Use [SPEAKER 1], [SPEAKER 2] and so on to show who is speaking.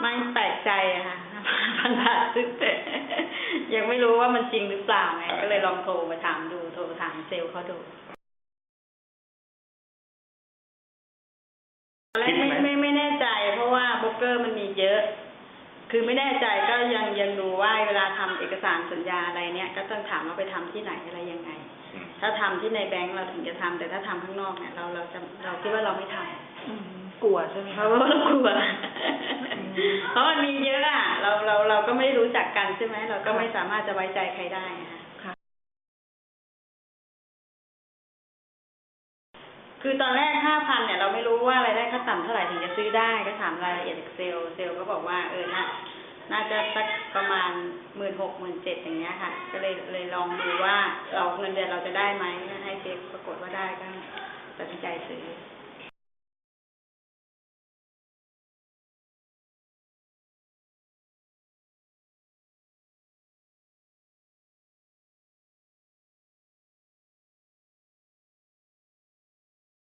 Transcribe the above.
[SPEAKER 1] ไม่แปลกใจอะค่ะพันบาทซึ่งยังไม่รู้ว่ามันจริงหรือเปล่าไงก็เลยลองโทรมาถามดูโทรถามเซลล์เขาดูตอนแรกไม่ไม่ไม่แน่ใจ เพราะว่าโบรกเกอร์มันมีเยอะ คือไม่แน่ใจก็ยังยังดูว่าเวลาทำเอกสารสัญญาอะไรเนี่ย ก็ต้องถามว่าไปทำที่ไหนอะไรยังไง
[SPEAKER 2] อืม
[SPEAKER 1] ถ้าทำที่ในแบงก์เราถึงจะทำแต่ถ้าทำข้างนอกเนี่ยเราเราจะเราคิดว่าเราไม่ทำ
[SPEAKER 3] อืมกลัวใช่ไหม
[SPEAKER 1] เพ
[SPEAKER 3] คะ
[SPEAKER 1] ราะว่าเรากลัว
[SPEAKER 3] อืม
[SPEAKER 1] เพราะมันมีเยอะอะ เราเราเราก็ไม่ได้รู้จักกันใช่ไหมเราก็ไม่สามารถจะไว้ใจใครได้อะค่ะ
[SPEAKER 3] ค่ะ
[SPEAKER 1] คือตอนแรกห้าพันเนี่ยเราไม่รู้ว่ารายได้ขั้นต่ำเท่าไหร่ถึงจะซื้อได้ก็ถามรายละเอียดจากเซลล์เซลล์ก็บอกว่าเออน่าน่าจะสักประมาณหมื่นหกหมื่นเจ็ดอย่างเงี้ยค่ะ ก็เลยเลยลองดูว่าเราเงินเดือนเราจะได้ไหมให้เช็คปรากฏว่าได้ก็ตัดสินใจซื้อ
[SPEAKER 2] อ